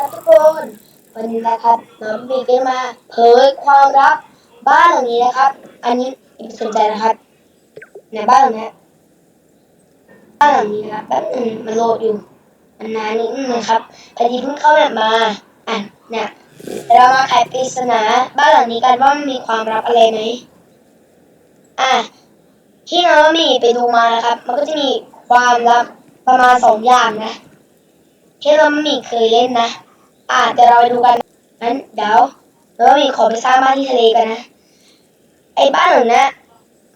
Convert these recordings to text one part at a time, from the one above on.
ครับทุกคนวันนี้นะครับน้องบีก็มาเผยความลับบ้านหลังนี้นะครับ อันนี้อย่าสนใจนะครับในบ้านหลังนี้บ้านหลังนี้นะครับแป๊บนึงมันโหลดอยู่มันนานนิดนึงนะครับพอดีเพิ่งเข้าแบบมาอะเนี่ยเดี๋ยวเรามาไขปริศนาบ้านหลังนี้กันว่ามันมีความลับอะไรไหมอะที่น้องมีไปดูมานะครับ มันก็จะมีความลับประมาณสองอย่างนะที่เราไม่มีเคยเล่นนะ อ่าเดี๋ยวเราไปดูกันนั้นเดี๋ยวเรามีขอไปสร้างบ้านที่ทะเลกันนะ ไอ้บ้านหลังนี้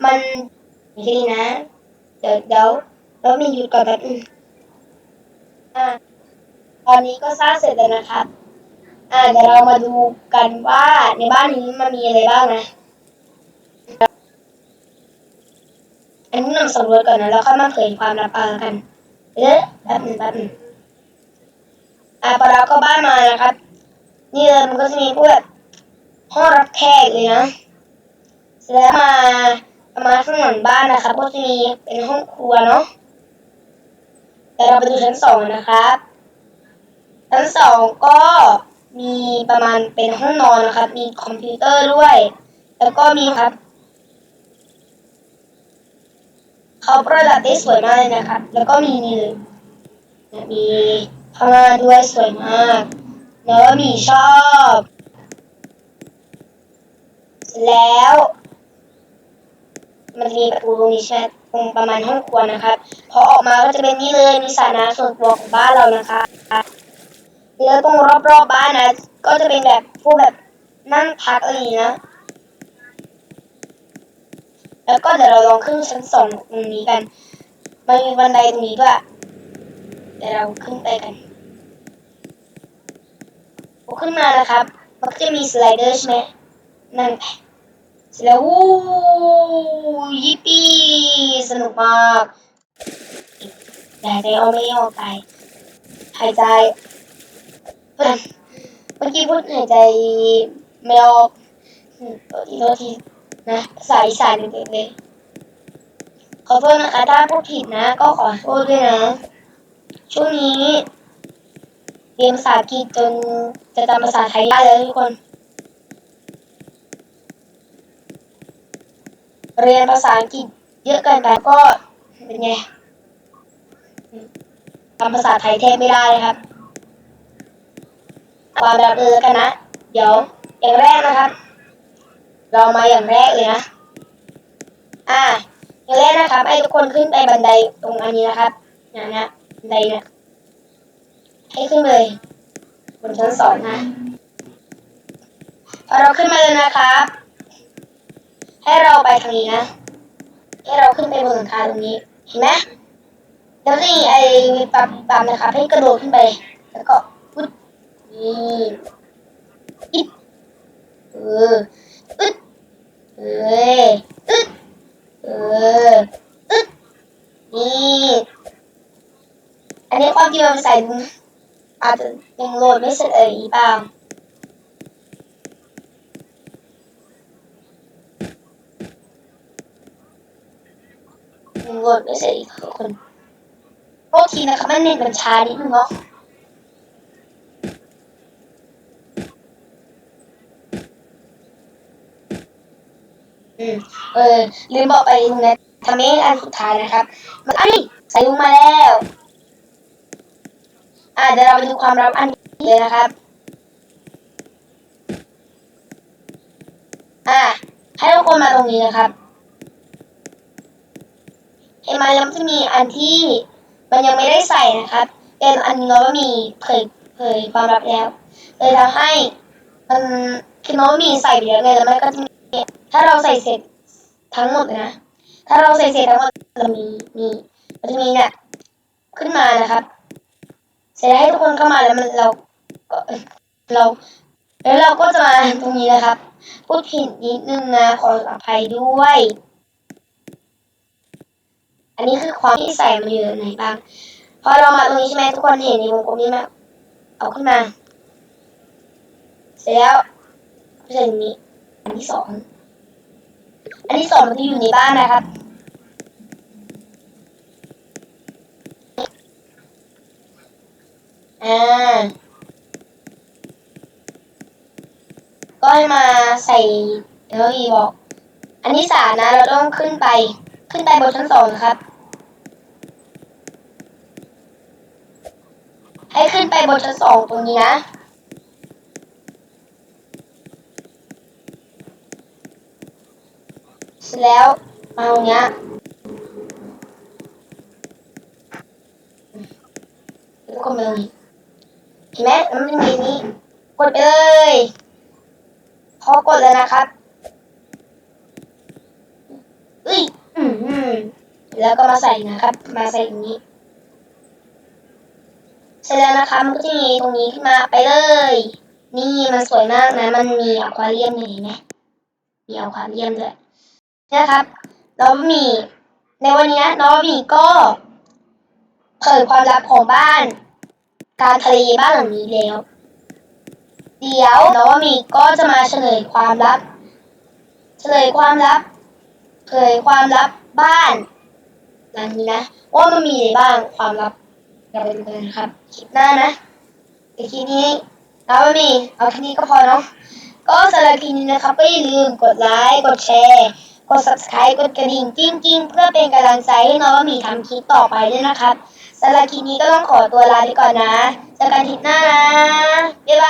มันมีแค่นี้นะ เดี๋ยวเดี๋ยวเรามีหยุดก่อนแป๊บนึงอ่าตอนนี้ก็สร้างเสร็จแล้วนะครับ อ่าเดี๋ยวเรามาดูกันว่าในบ้านนี้มันมีอะไรบ้างนะ อันนี้นำสำรวจก่อนนะแล้วค่อยมาเผยความลับเอากัน เอ๊ะแป๊บนึงแป๊บนึง อ่าพอเราก็บ้านมานะครับ นี่เลยมันก็จะมีพวกแบบห้องรับแขกเลยนะเสร็จแล้วมาประมาณข้างหลังบ้านนะครับ ก็จะมีเป็นห้องครัวเนาะแต่เราไปดูชั้นสองนะครับ ชั้นสองก็มีประมาณเป็นห้องนอนนะครับ มีคอมพิวเตอร์ด้วย แล้วก็มีครับเขาประดับได้สวยมากเลยนะครับ แล้วก็มีนี่เลยมี พม่าด้วยสวยมาก แล้วมีชอบ แล้ว มันจะมีประตูตรงนี้ใช่ไหมตรงประมาณห้องครัวนะครับ พอออกมาก็จะเป็นนี่เลย มีสระน้ำส่วนตัวของบ้านเรานะคะแล้วตรงรอบๆบบ้านนะ ก็จะเป็นแบบพวกแบบนั่งพักอะไรอย่างนี้นะ แล้วก็เดี๋ยวเราลองขึ้นชั้นสองตรงนี้กัน มันมีบันไดตรงนี้ด้วยเดี๋ยวเราขึ้นไปกัน ขึ้นมานะครับ มันก็จะมีสไลเดอร์ใช่ไหมนั่นไปเสร็จแล้ววู้ยิปปี้สนุกมากแต่ใจเอาไม่ออกไปหายใจเมื่อกี้พูดหายใจไม่ออกอืมตัวทีตัวที นะภาษาอีสานเด็กๆเลยขอโทษนะคะถ้าพูดผิดนะ ก็ขอโทษด้วยนะ ช่วงนี้ เรียนภาษาอังกฤษจนจะจำภาษาไทยได้แล้วทุกคน เรียนภาษาอังกฤษเยอะเกินไปก็เป็นไงจำภาษาไทยแทบไม่ได้เลยครับความรับเออกันนะ เดี๋ยวอย่างแรกนะครับ เรามาอย่างแรกเลยนะ อ่าอย่างแรกนะครับให้ทุกคนขึ้นไปบันไดตรงอันนี้นะครับนะนะบันไดเนี่ย ให้ขึ้นเลยบนชั้นสองนะพอเราขึ้นมาเลยนะครับ ให้เราไปทางนี้นะ ให้เราขึ้นไปบนหลังคาตรงนี้ เห็นไหมเดี๋ยวจะมีไอ้ปั๊มปั๊มนะครับ ให้กระโดดขึ้นไป แล้วก็ปึ๊ดนี่อิ๊บเอออึดเออึดเอออึดนี่ อันนี้ความจริงมันใส่ อาจจะยังโหลดไม่เสร็จเอ่ยหรือเปล่ายังโหลดไม่เสร็จอีกคนโทษทีนะครับมันเน็ตมันช้านิดนึงเนาะอืมเออลืมบอกไปตรงนี้ทำให้อันสุดท้ายนะครับมันอันนี้ใส่ลุงมาแล้ว อ่าเดี๋ยวเราไปดูความลับอันนี้เลยนะครับ อ่าให้ทุกคนมาตรงนี้นะครับ เห็นไหมแล้วมันจะมีอันที่มันยังไม่ได้ใส่นะครับ เป็นอันนี้เราก็มีเผยเผยความลับแล้ว เลยทำให้มันคือน้องมีใส่ไปแล้วไงแล้วมันก็จะมีถ้าเราใส่เสร็จทั้งหมดนะ ถ้าเราใส่เสร็จทั้งหมดเรามีมีมันจะมีเนี่ยขึ้นมานะครับ จแล้วให้ทุกคนเข้ามาแล้วมันเราเรา แล้วเราก็จะมาตรงนี้นะครับ พูดผิดนิดนึงนะขออภัยด้วย อันนี้คือความที่ใส่มันอยู่ไหนบ้างพอเรามาตรงนี้ใช่ไหมทุกคนเห็นในวงกลมนี้ไหมเอาขึ้นมา เสร็จแล้วก็จะอย่างนี้อันที่สองอันที่สองมันจะอยู่ในบ้านนะครับ อ่า ให้มาใส่เดี๋ยวอีบอก อันที่สามนะ เราต้องขึ้นไป ขึ้นไปบนชั้นสองนะครับ ให้ขึ้นไปบนชั้นสองตรงนี้นะเสร็จแล้วมาตรงเนี้ยแล้วก็มาตรงนี้เห็นไหมมันมีนี้กดไปเลย พอกดแล้วนะครับอุ้ยอืมอืมแล้วก็มาใส่นะครับ มาใส่ตรงนี้ เสร็จแล้วนะคะมันก็จะมีตรงนี้ขึ้นมาไปเลย นี่มันสวยมากนะ มันมีอควาเรียมอยู่เห็นไหมมีอควาเรียมด้วยนะครับน้องหมีในวันนี้น้องหมีก็เผยความลับของบ้าน การทะเลบ้านหลังนี้แล้ว เดี๋ยวน้องหมีก็จะมาเฉลยความลับ เฉลยความลับเผยความลับบ้านหลังนี้นะว่ามันมีอะไรบ้างความลับอย่าไปดูกันนะครับคลิปหน้านะแต่คลิปนี้เราไม่มีเอาแค่นี้ก็พอเนาะก็สำหรับคลิปนี้นะครับก็อย่าลืมกดไลค์กดแชร์กด subscribe กดกระดิ่งกิ้งกิ้งเพื่อเป็นกำลังใจให้น้องว่ามีทำคลิปต่อไปด้วยนะครับสำหรับคลิปนี้ก็ต้องขอตัวลาไปก่อนนะ เจอ